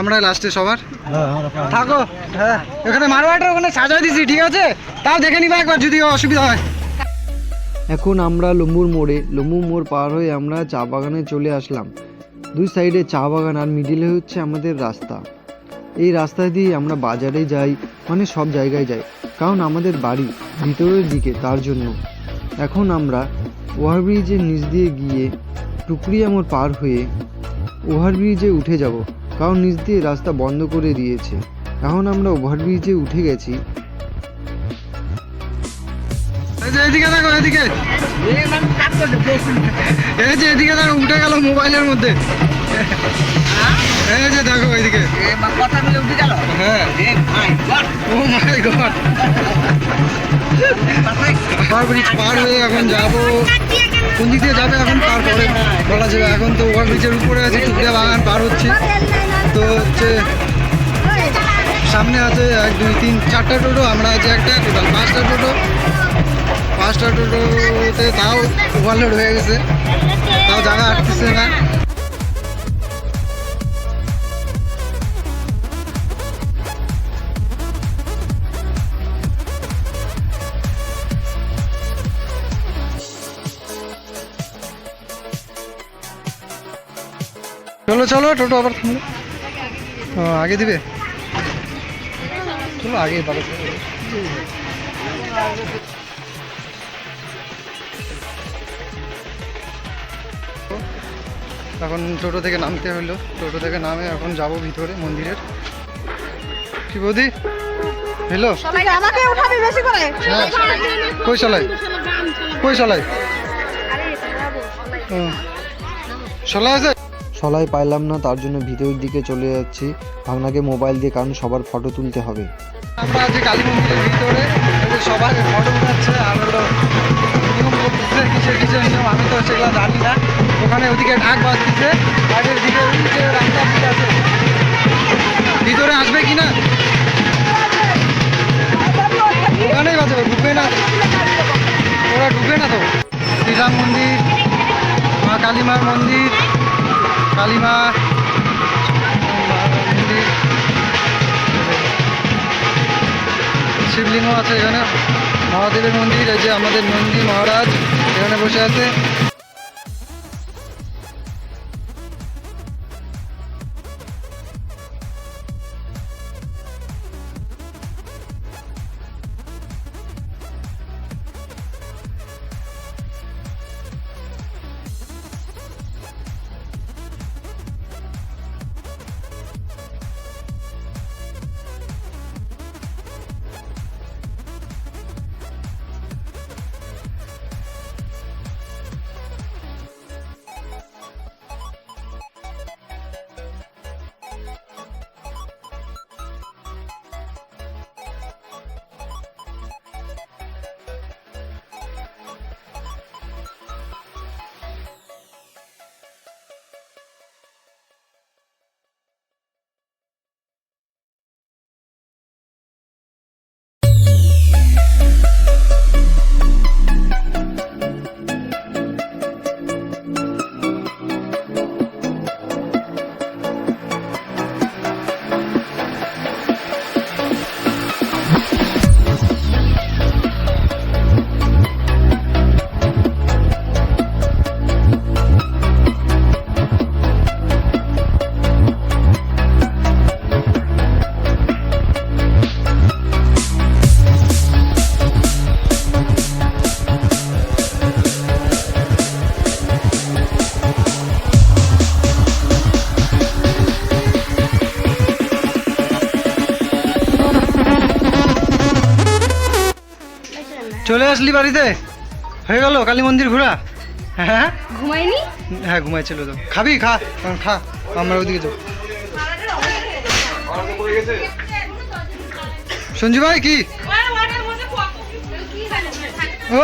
আমরা লাস্টে সবার? থাকো। হ্যাঁ এখানে মারোয়াটা ওখানে সাজাই দিছি ঠিক আছে? তাও দেখে নিবা একবার যদি অসুবিধা হয়। এখন আমরা লম্বুর মোড়ে লম্বু মোড় পার হয়ে আমরা চা বাগানে চলে আসলাম। দুই সাইডে চা বাগান আর মিডিলে হচ্ছে আমাদের রাস্তা। এই রাস্তা দিয়ে আমরা বাজারে যাই মানে সব জায়গায় যাই কারণ আমাদের বাড়ি ভিতরের দিকে তার জন্য। এখন আমরা ওভারব্রিজের নিচ দিয়ে গিয়ে টুকরিয়া মোড় পার হয়ে ওভারব্রিজে উঠে যাব। কারণ নিচ দিয়ে রাস্তা বন্ধ করে দিয়েছে। এখন আমরা ওভারব্রিজে উঠে গেছি। এদিকে দেখো, এদিকে। এদিকে দেখো, উঠে গেল মোবাইলের মধ্যে। এই যে দেখো কথা উঠে গেল? হ্যাঁ। ও মাই গড। ওভারব্রিজ পার হয়ে এখন যাব। কোন দিক দিয়ে যাবে এখন? তারপরে বলা যাবে। এখন তো ওভারব্রিজের উপরে আছে টুকরিয়া বাগান পার হচ্ছে। তো হচ্ছে সামনে আছে এক দুই তিন চারটা টোটো আমরা আছে একটা টোটাল পাঁচটা টোটো। পাঁচটা টোটোতে তাও ওভারলোড হয়ে গেছে। তাও জায়গা আটতেছে না। চলো চলো টোটো আবার আগে দিবে? চলো আগে পাবে এখন টোটো থেকে নামতে হলো। টোটো থেকে নামে এখন যাব ভিতরে মন্দিরের। কি বৌদি? হ্যালো? আমাকে উঠাবি বেশি করে। হ্যাঁ। কই চলাই কই চলাই সলাই আছে? সলাই পাইলাম না, তার জন্য ভিতরের দিকে চলে যাচ্ছি। ভাগনাকে মোবাইল দিয়ে কারণ সবার ফটো তুলতে হবে। আমরা কালী মন্দিরের ভিতরে সবার ফটো উঠাচ্ছে আর হলো কিসের কিসের নিয়ম, আমি তো সেগুলো জানি না। ওখানে ওদিকে বাইরের দিকে রাস্তা আছে। ভিতরে আসবে কি না? কালীমা মন্দির শিবলিঙ্গ আছে এখানে। মহাদেবের মন্দির, এই যে আমাদের নন্দী মহারাজ এখানে বসে আছে। চলে আসলি বাড়িতে? হয়ে গেল কালী মন্দির ঘোরা? হ্যাঁ? ঘুমাইনি? হ্যাঁ ঘুমাইছিল তো। খাবি? খা খা আমরা ওদিকে যাও সঞ্জু ভাই কি? ও